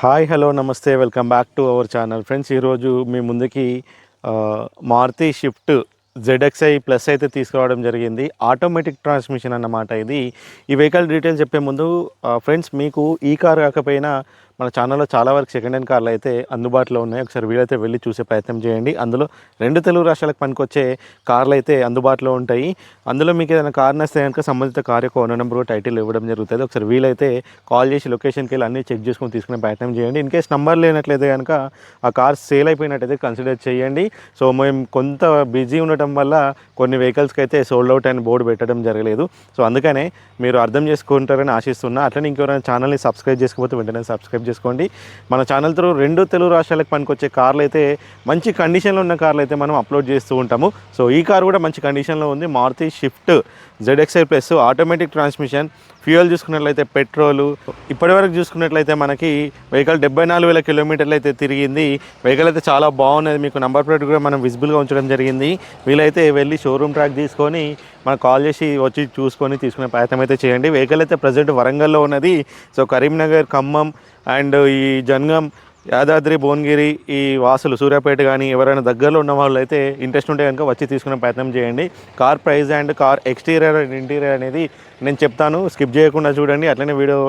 Hi hello నమస్తే welcome back to our channel. Friends ఈరోజు మీ ముందుకి మారుతి షిఫ్ట్ జెడ్ఎక్స్ఐ ప్లస్ అయితే తీసుకురావడం జరిగింది. ఆటోమేటిక్ ట్రాన్స్మిషన్ అన్నమాట ఇది. ఈ వెహికల్ డీటెయిల్స్ చెప్పే ముందు ఫ్రెండ్స్ మీకు ఈ కార్ కాకపోయినా మన ఛానల్లో చాలా వరకు సెకండ్ హ్యాండ్ కార్లు అయితే అందుబాటులో ఉన్నాయి. ఒకసారి వీలైతే వెళ్ళి చూసే ప్రయత్నం చేయండి. అందులో రెండు తెలుగు రాష్ట్రాలకు పనికొచ్చే కార్లు అయితే అందుబాటులో ఉంటాయి. అందులో మీకు ఏదైనా కార్ నస్తే కనుక సంబంధిత కార్ యొక్క ఓనర్ నెంబర్ టైటిల్ ఇవ్వడం జరుగుతుంది. ఒకసారి వీలైతే కాల్ చేసి లొకేషన్కి వెళ్ళి అన్నీ చెక్ చేసుకొని తీసుకునే ప్రయత్నం చేయండి. ఇన్ కేస్ నంబర్ లేనట్లయితే కనుక ఆ కార్ సేల్ అయిపోయినట్టయితే కన్సిడర్ చేయండి. సో మేము కొంత బిజీ ఉండటం వల్ల కొన్ని వెహికల్స్కి అయితే సోల్డ్ అవుట్ అని బోర్డు పెట్టడం జరగలేదు. సో అందుకనే మీరు అర్థం చేసుకుంటారని ఆశిస్తున్నా. అట్లనే ఇంకెవరైనా ఛానల్ని సబ్స్క్రైబ్ చేసుకోకపోతే వెంటనే సబ్స్క్రైబ్ చేసుకోండి. మన ఛానల్ త్రూ రెండు తెలుగు రాష్ట్రాలకు పనికొచ్చే కార్లు అయితే మంచి కండిషన్లో ఉన్న కార్లు అయితే మనం అప్లోడ్ చేస్తూ ఉంటాము. సో ఈ కార్ కూడా మంచి కండిషన్లో ఉంది. Maruti Swift ZXI plus automatic transmission fuel చూసుకున్నట్లయితే పెట్రోలు. ఇప్పటివరకు చూసుకున్నట్లయితే మనకి వెహికల్ డెబ్బై నాలుగు వేల కిలోమీటర్లు అయితే తిరిగింది. వెహికల్ అయితే చాలా బాగున్నది. మీకు నంబర్ ప్లేట్ కూడా మనం విజిబుల్గా ఉంచడం జరిగింది. వీలైతే వెళ్ళి షోరూమ్ ట్రాక్ తీసుకొని మనకు కాల్ చేసి వచ్చి చూసుకొని తీసుకునే ప్రయత్నం అయితే చేయండి. వెహికల్ అయితే ప్రజెంట్ వరంగల్లో ఉన్నది. సో కరీంనగర్ ఖమ్మం అండ్ ఈ జన్గం యాదాద్రి భువనగిరి ఈ వాసులు సూర్యాపేట కానీ ఎవరైనా దగ్గరలో ఉన్న వాళ్ళు అయితే ఇంట్రెస్ట్ ఉంటే కనుక వచ్చి తీసుకునే ప్రయత్నం చేయండి. Car price and car exterior and interior అనేది నేను చెప్తాను. స్కిప్ చేయకుండా చూడండి. అట్లనే వీడియో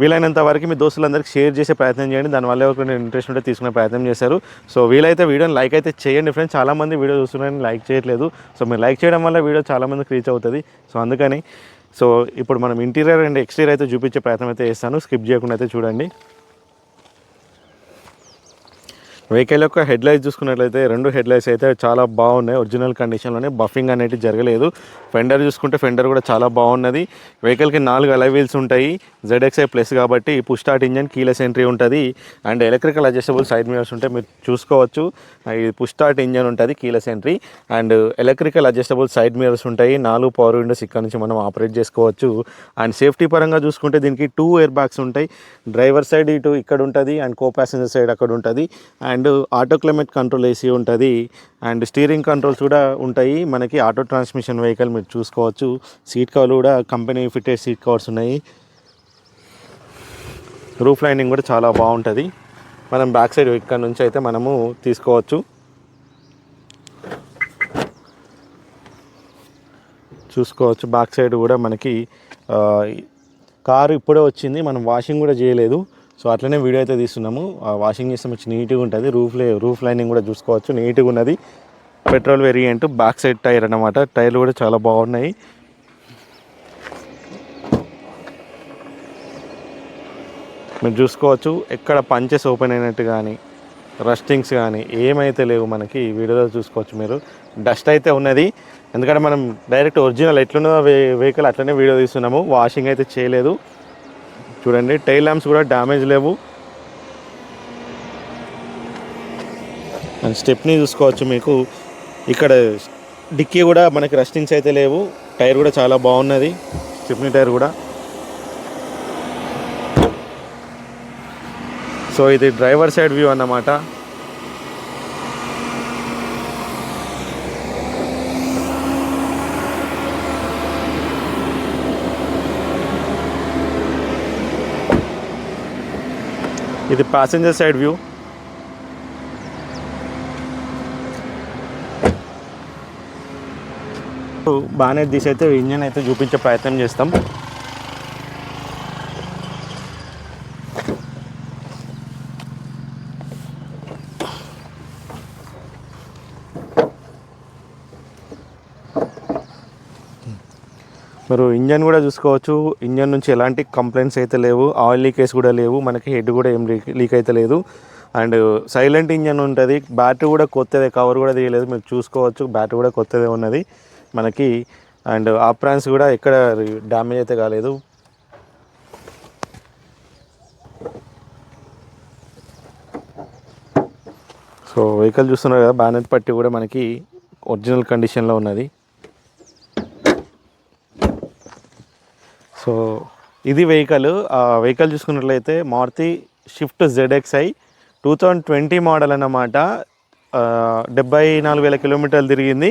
వీలైనంత వరకు మీ దోస్తులందరికీ షేర్ చేసే ప్రయత్నం చేయండి. దానివల్ల ఎవరికైనా ఇంట్రెస్ట్ ఉంటే తీసుకునే ప్రయత్నం చేశారు. సో వీలైతే వీడియోని లైక్ అయితే చేయండి ఫ్రెండ్స్. చాలామంది వీడియో చూస్తున్నారని లైక్ చేయట్లేదు. సో మీరు లైక్ చేయడం వల్ల వీడియో చాలామందికి రీచ్ అవుతుంది. సో అందుకని సో ఇప్పుడు మనం ఇంటీరియర్ అండ్ ఎక్స్టీరియర్ అయితే చూపించే ప్రయత్నం అయితే చేస్తాను. స్కిప్ చేయకుండా అయితే చూడండి. వెహికల్ యొక్క హెడ్ లైట్స్ చూసుకున్నట్లయితే రెండు హెడ్ లైట్స్ అయితే చాలా బాగున్నాయి. ఒరిజినల్ కండిషన్లోనే బఫింగ్ అనేది జరగలేదు. ఫెండర్ చూసుకుంటే ఫెండర్ కూడా చాలా బాగున్నది. వెహికల్కి నాలుగు అలై వీల్స్ ఉంటాయి. జెడ్ఎక్స్ఐ ప్లస్ కాబట్టి push start engine keyless entry ఉంటుంది. And electrical adjustable side mirrors ఉంటాయి మీరు చూసుకోవచ్చు. ఇది పుష్ స్టార్ట్ ఇంజన్ ఉంటుంది keyless entry and electrical adjustable side mirrors ఉంటాయి. నాలుగు పవర్ విండోస్ ఇక్కడ నుంచి మనం ఆపరేట్ చేసుకోవచ్చు. అండ్ సేఫ్టీ పరంగా చూసుకుంటే దీనికి టూ ఎయిర్ బ్యాగ్స్ ఉంటాయి. డ్రైవర్ సైడ్ ఇటు ఇక్కడ ఉంటుంది. అండ్ కో ప్యాసింజర్ సైడ్ అక్కడ ఉంటుంది. And and auto climate control AC ఉంటుంది అండ్ స్టీరింగ్ కంట్రోల్స్ కూడా ఉంటాయి. మనకి ఆటో ట్రాన్స్మిషన్ వెహికల్ మీరు చూసుకోవచ్చు. సీట్ కవర్లు కూడా కంపెనీ ఫిట్టెడ్ సీట్ కవర్స్ ఉన్నాయి. రూఫ్ లైనింగ్ కూడా చాలా బాగుంటుంది. మనం బ్యాక్ సైడ్ ఇక్కడ నుంచి అయితే మనము తీసుకోవచ్చు. చూసుకోవచ్చు. బ్యాక్ సైడ్ కూడా మనకి కారు ఇప్పుడే వచ్చింది. మనం వాషింగ్ కూడా చేయలేదు. సో అట్లనే వీడియో అయితే తీస్తున్నాము. ఆ వాషింగ్ చేస్తే మంచి నీట్గా ఉంటుంది. రూఫ్ లే రూఫ్ లైనింగ్ కూడా చూసుకోవచ్చు. నీట్గా ఉన్నది. Petrol variant back side tyre అన్నమాట. టైర్లు కూడా చాలా బాగున్నాయి. మీరు చూసుకోవచ్చు. ఎక్కడ పంచెస్ ఓపెన్ అయినట్టు కానీ రస్టింగ్స్ కానీ ఏమైతే లేవు మనకి ఈ వీడియోలో చూసుకోవచ్చు మీరు. డస్ట్ అయితే ఉన్నది. ఎందుకంటే మనం డైరెక్ట్ ఒరిజినల్ ఎట్లున్న వెహికల్ అట్లనే వీడియో తీస్తున్నాము. వాషింగ్ అయితే చేయలేదు. చూడండి టైల్ ల్యాంప్స్ కూడా డ్యామేజ్ లేవు. అండ్ స్టెప్ని చూసుకోవచ్చు మీకు. ఇక్కడ డిక్కీ కూడా మనకి రస్టింగ్స్ అయితే లేవు. టైర్ కూడా చాలా బాగున్నది. స్టెప్నీ టైర్ కూడా. సో ఇది డ్రైవర్ సైడ్ వ్యూ అన్నమాట. ఇది ప్యాసింజర్ సైడ్ వ్యూ బాగానే తీసి అయితే ఇంజన్ అయితే చూపించే ప్రయత్నం చేస్తాం. మీరు ఇంజన్ కూడా చూసుకోవచ్చు. ఇంజన్ నుంచి ఎలాంటి కంప్లైంట్స్ అయితే లేవు. ఆయిల్ లీకేజ్ కూడా లేవు. మనకి హెడ్ కూడా ఏం లీక్ లీక్ అయితే లేదు. అండ్ సైలెంట్ ఇంజన్ ఉంటుంది. బ్యాటరీ కూడా కొత్తదే. కవర్ కూడా తీయలేదు. మీరు చూసుకోవచ్చు. బ్యాటరీ కూడా కొత్తదే ఉన్నది. మనకి అండ్ ఆప్రాన్స్ కూడా ఎక్కడ డ్యామేజ్ అయితే కాలేదు. సో వెహికల్ చూస్తున్నారు కదా. బ్యానెట్ పట్టి కూడా మనకి ఒరిజినల్ కండిషన్లో ఉన్నది. సో ఇది వెహికల్. ఆ వెహికల్ చూసుకున్నట్లయితే Maruti Swift ZXI two thousand twenty model అన్నమాట. డెబ్బై నాలుగు వేల కిలోమీటర్లు తిరిగింది.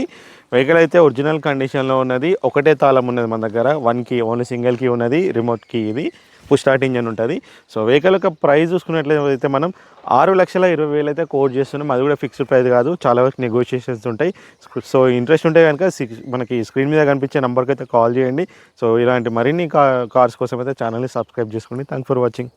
వెహికల్ అయితే ఒరిజినల్ కండిషన్లో ఉన్నది. ఒకటే తాళం ఉన్నది మన దగ్గర. One key only single key ఉన్నది. రిమోట్ కీ ఇది. పుష్ స్టార్ట్ ఇంజన్ ఉంటుంది. సో వెహికల్ యొక్క ప్రైస్ చూసుకున్నట్లయితే మనం ఆరు లక్షల ఇరవై వేలు అయితే కోట్ చేస్తున్నాం. అది కూడా ఫిక్స్డ్ ప్రైస్ కాదు. చాలా వరకు నెగోషియేషన్స్ ఉంటాయి. సో ఇంట్రెస్ట్ ఉంటే కనుక సిక్స్ మనకి స్క్రీన్ మీద కనిపించే నెంబర్కి అయితే కాల్ చేయండి. సో ఇలాంటి మరిన్ని కార్స్ కోసం అయితే ఛానల్ని సబ్స్క్రైబ్ చేసుకోండి. Thank for watching